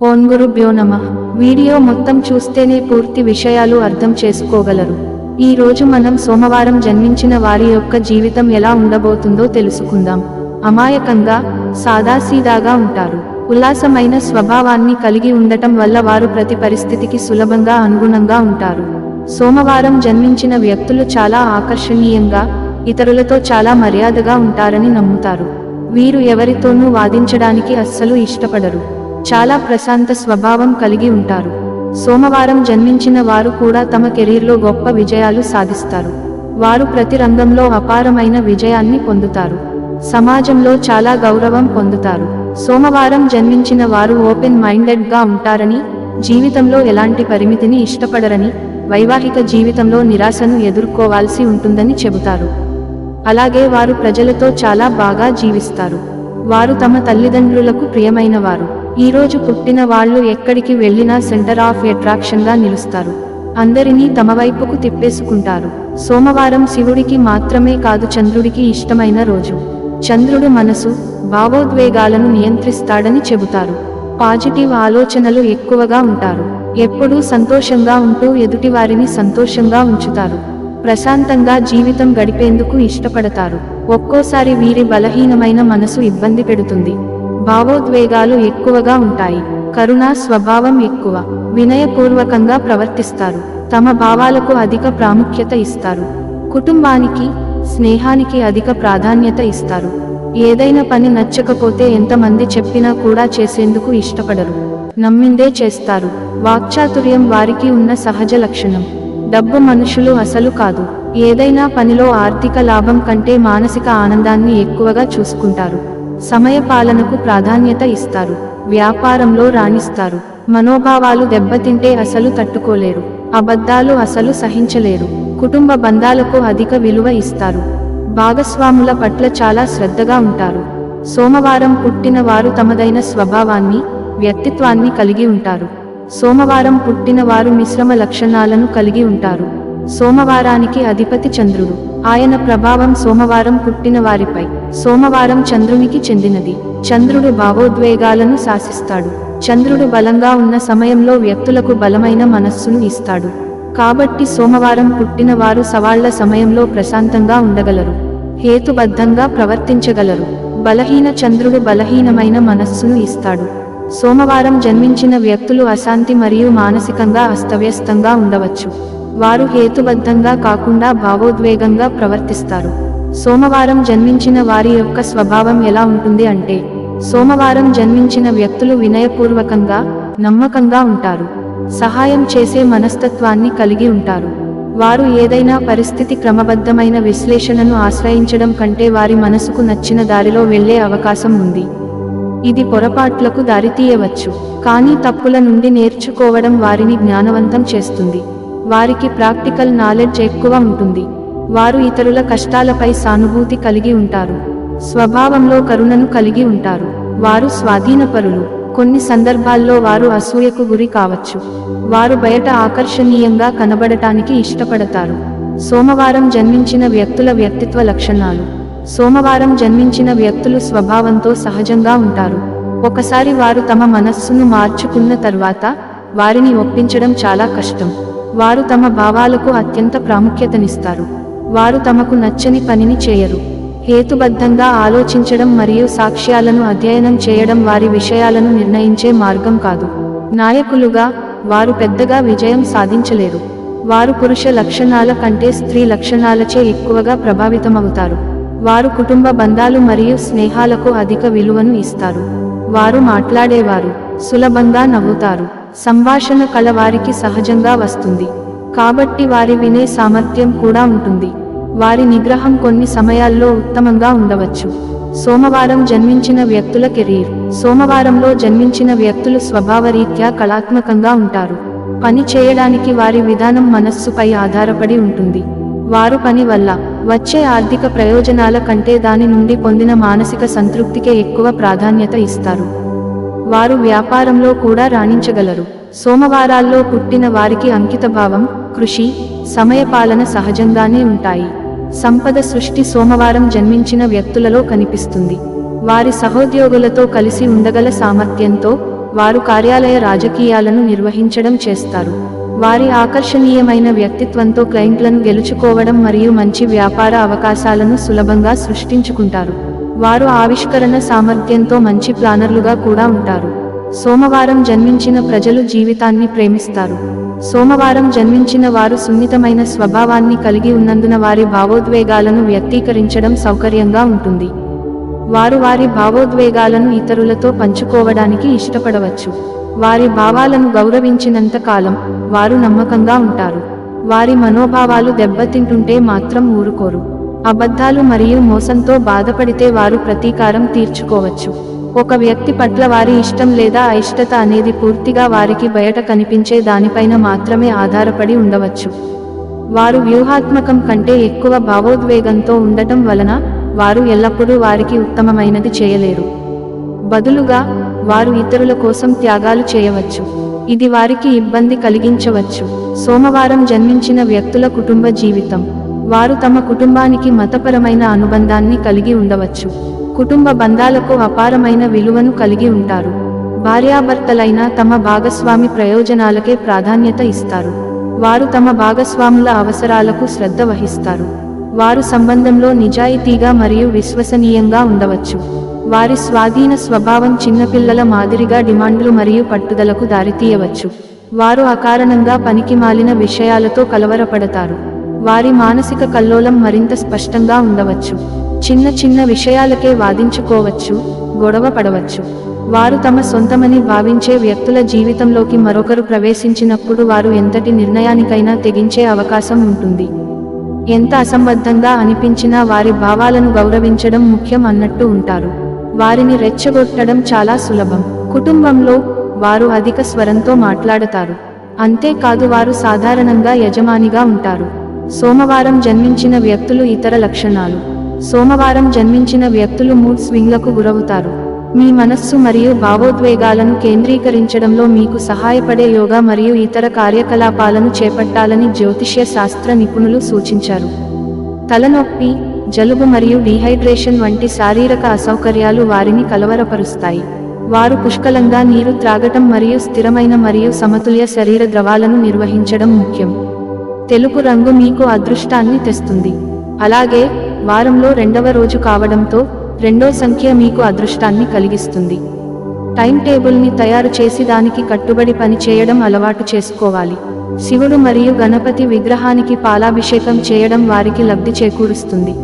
ఓం గురుభ్యో నమ. వీడియో మొత్తం చూస్తేనే పూర్తి విషయాలు అర్థం చేసుకోగలరు. ఈ రోజు మనం సోమవారం జన్మించిన వారి యొక్క జీవితం ఎలా ఉండబోతుందో తెలుసుకుందాం. అమాయకంగా సాదాసీదాగా ఉంటారు. ఉల్లాసమైన స్వభావాన్ని కలిగి ఉండటం వల్ల వారు ప్రతి పరిస్థితికి సులభంగా అనుగుణంగా ఉంటారు. సోమవారం జన్మించిన వ్యక్తులు చాలా ఆకర్షణీయంగా ఇతరులతో చాలా మర్యాదగా ఉంటారని నమ్ముతారు. వీరు ఎవరితోనూ వాదించడానికి అస్సలు ఇష్టపడరు. చాలా ప్రశాంత స్వభావం కలిగి ఉంటారు. సోమవారం జన్మించిన వారు కూడా తమ కెరీర్లో గొప్ప విజయాలు సాధిస్తారు. వారు ప్రతి రంగంలో అపారమైన విజయాన్ని పొందుతారు. సమాజంలో చాలా గౌరవం పొందుతారు. సోమవారం జన్మించిన వారు ఓపెన్ మైండెడ్గా ఉంటారని జీవితంలో ఎలాంటి పరిమితిని ఇష్టపడరని వైవాహిక జీవితంలో నిరాశను ఎదుర్కోవాల్సి ఉంటుందని చెబుతారు. అలాగే వారు ప్రజలతో చాలా బాగా జీవిస్తారు. వారు తమ తల్లిదండ్రులకు ప్రియమైన ఈరోజు పుట్టిన వాళ్ళు ఎక్కడికి వెళ్ళినా సెంటర్ ఆఫ్ అట్రాక్షన్గా నిలుస్తారు. అందరినీ తమ వైపుకు తిప్పేసుకుంటారు. సోమవారం శివుడికి మాత్రమే కాదు చంద్రుడికి ఇష్టమైన రోజు. చంద్రుడు మనసు భావోద్వేగాలను నియంత్రిస్తాడని చెబుతారు. పాజిటివ్ ఆలోచనలు ఎక్కువగా ఉంటారు. ఎప్పుడూ సంతోషంగా ఉంటూ ఎదుటివారిని సంతోషంగా ఉంచుతారు. ప్రశాంతంగా జీవితం గడిపేందుకు ఇష్టపడతారు. ఒక్కోసారి వీరి బలహీనమైన మనసు ఇబ్బంది పెడుతుంది. భావోద్వేగాలు ఎక్కువగా ఉంటాయి. కరుణా స్వభావం ఎక్కువ. వినయపూర్వకంగా ప్రవర్తిస్తారు. తమ భావాలకు అధిక ప్రాముఖ్యత ఇస్తారు. కుటుంబానికి స్నేహానికి అధిక ప్రాధాన్యత ఇస్తారు. ఏదైనా పని నచ్చకపోతే ఎంతమంది చెప్పినా కూడా చేసేందుకు ఇష్టపడరు. నమ్మిందే చేస్తారు. వాక్చాతుర్యం వారికి ఉన్న సహజ లక్షణం. డబ్బు మనుషులు అసలు కాదు. ఏదైనా పనిలో ఆర్థిక లాభం కంటే మానసిక ఆనందాన్ని ఎక్కువగా చూసుకుంటారు. సమయపాలనకు ప్రాధాన్యత ఇస్తారు. వ్యాపారంలో రాణిస్తారు. మనోభావాలు దెబ్బతింటే అసలు తట్టుకోలేరు. అబద్ధాలు అసలు సహించలేరు. కుటుంబ బంధాలకు అధిక విలువ ఇస్తారు. భాగస్వాముల పట్ల చాలా శ్రద్ధగా ఉంటారు. సోమవారం పుట్టిన వారు తమదైన స్వభావాన్ని వ్యక్తిత్వాన్ని కలిగి ఉంటారు. సోమవారం పుట్టిన వారు మిశ్రమ లక్షణాలను కలిగి ఉంటారు. సోమవారానికి అధిపతి చంద్రుడు. ఆయన ప్రభావం సోమవారం పుట్టిన వారిపై సోమవారం చంద్రునికి చెందినది. చంద్రుడు భావోద్వేగాలను శాసిస్తాడు. చంద్రుడు బలంగా ఉన్న సమయంలో వ్యక్తులకు బలమైన మనస్సును ఇస్తాడు. కాబట్టి సోమవారం పుట్టిన వారు సవాళ్ళ సమయంలో ప్రశాంతంగా ఉండగలరు. హేతుబద్ధంగా ప్రవర్తించగలరు. బలహీన చంద్రుడు బలహీనమైన మనస్సును ఇస్తాడు. సోమవారం జన్మించిన వ్యక్తులు అశాంతి మరియు మానసికంగా అస్తవ్యస్తంగా ఉండవచ్చు. వారు హేతుబద్ధంగా కాకుండా భావోద్వేగంగా ప్రవర్తిస్తారు. సోమవారం జన్మించిన వారి యొక్క స్వభావం ఎలా ఉంటుంది అంటే సోమవారం జన్మించిన వ్యక్తులు వినయపూర్వకంగా నమ్మకంగా ఉంటారు. సహాయం చేసే మనస్తత్వాన్ని కలిగి ఉంటారు. వారు ఏదైనా పరిస్థితి క్రమబద్ధమైన విశ్లేషణను ఆశ్రయించడం కంటే వారి మనసుకు నచ్చిన దారిలో వెళ్ళే అవకాశం ఉంది. ఇది పొరపాట్లకు దారితీయవచ్చు కానీ తప్పుల నుండి నేర్చుకోవడం వారిని జ్ఞానవంతం చేస్తుంది. వారికి ప్రాక్టికల్ నాలెడ్జ్ ఎక్కువ ఉంటుంది. వారు ఇతరుల కష్టాలపై సానుభూతి కలిగి ఉంటారు. స్వభావంలో కరుణను కలిగి ఉంటారు. వారు స్వాధీనపరులు. కొన్ని సందర్భాల్లో వారు అసూయకు గురి కావచ్చు. వారు బయట ఆకర్షణీయంగా కనబడటానికి ఇష్టపడతారు. సోమవారం జన్మించిన వ్యక్తుల వ్యక్తిత్వ లక్షణాలు. సోమవారం జన్మించిన వ్యక్తులు స్వభావంతో సహజంగా ఉంటారు. ఒకసారి వారు తమ మనస్సును మార్చుకున్న తర్వాత వారిని ఒప్పించడం చాలా కష్టం. వారు తమ భావాలకు అత్యంత ప్రాముఖ్యతనిస్తారు. వారు తమకు నచ్చని పనిని చేయరు. హేతుబద్ధంగా ఆలోచించడం మరియు సాక్ష్యాలను అధ్యయనం చేయడం వారి విషయాలను నిర్ణయించే మార్గం కాదు. నాయకులుగా వారు పెద్దగా విజయం సాధించలేరు. వారు పురుష లక్షణాల కంటే స్త్రీ లక్షణాలచే ఎక్కువగా ప్రభావితమవుతారు. వారు కుటుంబ బంధాలు మరియు స్నేహాలకు అధిక విలువను ఇస్తారు. వారు మాట్లాడేవారు సులభంగా నవ్వుతారు. సంభాషణ కళ వారికి సహజంగా వస్తుంది. కాబట్టి వారి వినే సామర్థ్యం కూడా ఉంటుంది. వారి నిగ్రహం కొన్ని సమయాల్లో ఉత్తమంగా ఉండవచ్చు. సోమవారం జన్మించిన వ్యక్తుల కెరీర్. సోమవారంలో జన్మించిన వ్యక్తులు స్వభావరీత్యా కళాత్మకంగా ఉంటారు. పని చేయడానికి వారి విధానం మనస్సుపై ఆధారపడి ఉంటుంది. వారు పని వల్ల వచ్చే ఆర్థిక ప్రయోజనాల కంటే దాని నుండి పొందిన మానసిక సంతృప్తికే ఎక్కువ ప్రాధాన్యత ఇస్తారు. వారు వ్యాపారంలో కూడా రాణించగలరు. సోమవారాల్లో పుట్టిన వారికి అంకితభావం కృషి సమయపాలన సహజంగానే ఉంటాయి. సంపద సృష్టి సోమవారం జన్మించిన వ్యక్తులలో కనిపిస్తుంది. వారి సహోద్యోగులతో కలిసి ఉండగల సామర్థ్యంతో వారు కార్యాలయ రాజకీయాలను నిర్వహించడం చేస్తారు. వారి ఆకర్షణీయమైన వ్యక్తిత్వంతో క్లయింట్లను గెలుచుకోవడం మరియు మంచి వ్యాపార అవకాశాలను సులభంగా సృష్టించుకుంటారు. వారు ఆవిష్కరణ సామర్థ్యంతో మంచి ప్లానర్లుగా కూడా ఉంటారు. సోమవారం జన్మించిన ప్రజలు జీవితాన్ని ప్రేమిస్తారు. సోమవారం జన్మించిన వారు సున్నితమైన స్వభావాన్ని కలిగి ఉన్నందున వారి భావోద్వేగాలను వ్యక్తీకరించడం సౌకర్యంగా ఉంటుంది. వారు వారి భావోద్వేగాలను ఇతరులతో పంచుకోవడానికి ఇష్టపడవచ్చు. వారి భావాలను గౌరవించినంత కాలం వారు నమ్మకంగా ఉంటారు. వారి మనోభావాలు దెబ్బతింటుంటే మాత్రం ఊరుకోరు. అబద్ధాలు మరియు మోసంతో బాధపడితే వారు ప్రతీకారం తీర్చుకోవచ్చు. ఒక వ్యక్తి పట్ల వారి ఇష్టం లేదా అయిష్టత అనేది పూర్తిగా వారికి బయట కనిపించే దానిపైన మాత్రమే ఆధారపడి ఉండవచ్చు. వారు వ్యూహాత్మకం కంటే ఎక్కువ భావోద్వేగంతో ఉండటం వలన వారు ఎల్లప్పుడూ వారికి ఉత్తమమైనది చేయలేరు. బదులుగా వారు ఇతరుల కోసం త్యాగాలు చేయవచ్చు. ఇది వారికి ఇబ్బంది కలిగించవచ్చు. సోమవారం జన్మించిన వ్యక్తుల కుటుంబ జీవితం. వారు తమ కుటుంబానికి మతపరమైన అనుబంధాన్ని కలిగి ఉండవచ్చు. కుటుంబ బంధాలకు అపారమైన విలువను కలిగి ఉంటారు. భార్యాభర్తలైన తమ భాగస్వామి ప్రయోజనాలకే ప్రాధాన్యత ఇస్తారు. వారు తమ భాగస్వాముల అవసరాలకు శ్రద్ధ వహిస్తారు. వారు సంబంధంలో నిజాయితీగా మరియు విశ్వసనీయంగా ఉండవచ్చు. వారి స్వాధీన స్వభావం చిన్నపిల్లల మాదిరిగా డిమాండ్లు మరియు పట్టుదలకు దారితీయవచ్చు. వారు అకారణంగా పనికిమాలిన విషయాలతో కలవరపడతారు. వారి మానసిక కల్లోలం మరింత స్పష్టంగా ఉండవచ్చు. చిన్న చిన్న విషయాలకే వాదించుకోవచ్చు గొడవ పడవచ్చు. వారు తమ సొంతమని భావించే వ్యక్తుల జీవితంలోకి మరొకరు ప్రవేశించినప్పుడు వారు ఎంతటి నిర్ణయానికైనా తెగించే అవకాశం ఉంటుంది. ఎంత అసంబద్ధంగా అనిపించినా వారి భావాలను గౌరవించడం ముఖ్యం అన్నట్టు ఉంటారు. వారిని రెచ్చగొట్టడం చాలా సులభం. కుటుంబంలో వారు అధిక స్వరంతో మాట్లాడతారు. అంతేకాదు వారు సాధారణంగా యజమానిగా ఉంటారు. సోమవారం జన్మించిన వ్యక్తులు ఇతర లక్షణాలు. సోమవారం జన్మించిన వ్యక్తులు మూడ్ స్వింగ్లకు గురవుతారు. మీ మనస్సు మరియు భావోద్వేగాలను కేంద్రీకరించడంలో మీకు సహాయపడే యోగా మరియు ఇతర కార్యకలాపాలను చేపట్టాలని జ్యోతిష్య శాస్త్ర నిపుణులు సూచించారు. తలనొప్పి జలుబు మరియు డీహైడ్రేషన్ వంటి శారీరక అసౌకర్యాలు వారిని కలవరపరుస్తాయి. వారు పుష్కలంగా నీరు త్రాగటం మరియు స్థిరమైన మరియు సమతుల్య శరీర ద్రవాలను నిర్వహించడం ముఖ్యం. తెలుపు రంగు మీకు అదృష్టాన్ని తెస్తుంది. అలాగే వారంలో రెండవ రోజు కావడంతో రెండో సంఖ్య మీకు అదృష్టాన్ని కలిగిస్తుంది. టైం టేబుల్ని తయారు చేసి దానికి కట్టుబడి పని చేయడం అలవాటు చేసుకోవాలి. శివుడు మరియు గణపతి విగ్రహానికి పాలాభిషేకం చేయడం వారికి లబ్ధి చేకూరుస్తుంది.